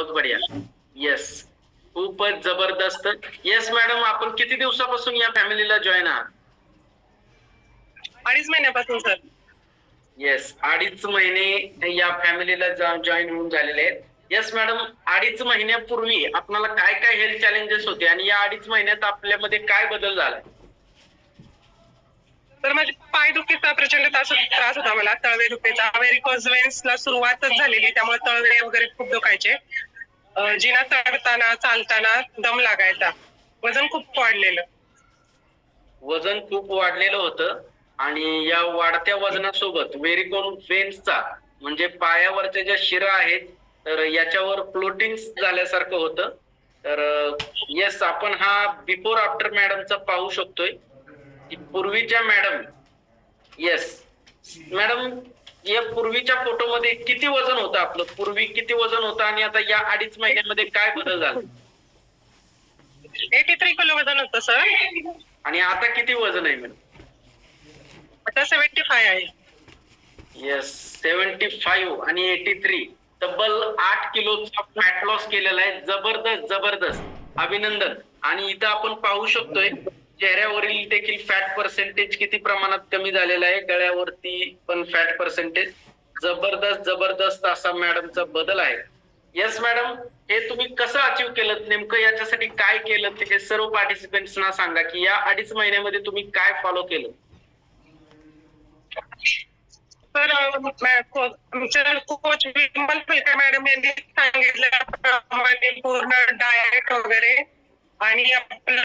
बहुत बढिया. येस खूपच जबरदस्त. येस मॅडम आपण किती दिवसापासून या फॅमिलीला जॉईन आहात? अडीच महिन्यापासून सर येस अडीच महिने या फॅमिलीला जॉईन होऊन झालेले आहेत. येस मॅडम अडीच महिन्यापूर्वी आपल्याला काय काय हेल्थ चॅलेंजेस होते आणि या अडीच महिन्यात आपल्यामध्ये काय बदल झालाय? तर माझे पाय दुखीचा प्रचंड त्रास होता मला. तळवे दुखीचा व्हेरिकोज ला सुरुवातच झालेली. त्यामुळे तळवे वगैरे खूप दुखायचे. जिना चढताना चालताना दम लागायचा. वजन खूप वाढलेलं. वजन खूप वाढलेलं होतं आणि या वाढत्या वजनासोबत व्हेरिकोन वेन्सचा म्हणजे पायावरच्या ज्या शिरा आहेत तर याच्यावर फ्लोटिंग झाल्यासारखं होतं. तर येस आपण हा बिफोर आफ्टर मॅडमचा पाहू शकतोय. पूर्वीच्या मॅडम येस मॅडम या पूर्वीच्या फोटोमध्ये किती वजन होतं आपलं? पूर्वी किती वजन होतं आणि आता या अडीच महिन्यामध्ये काय बदल झाला? एटी थ्री किलो वजन होतं सर आणि आता किती वजन आहे मॅडम आता सेव्हन्टी फाय आहे. येस सेव्हन्टी फाईव्ह आणि एटी थ्री तब्बल आठ किलोचा फॅट लॉस केलेला आहे. जबरदस्त जबरदस्त. अभिनंदन. आणि इथं आपण पाहू शकतोय चेहऱ्यावरील देखील फॅट पर्सेंटेज किती प्रमाणात कमी झालेला आहे? गळ्यावरती पण फॅट पर्सेंटेज जबरदस्त जबरदस्त असा मॅडमचा बदल आहे. येस मॅडम हे तुम्ही कसं अचीव केलं? नेमकं याच्यासाठी काय केलं? हे सर्व पार्टिसिपेंट्सना सांगा की या अडीच महिन्यामध्ये तुम्ही काय फॉलो केलं? तर आमच्या कोच विमल फुलकर मॅडम यांनी सांगितल्याप्रमाणे पूर्ण डायट वगैरे आणि आपलं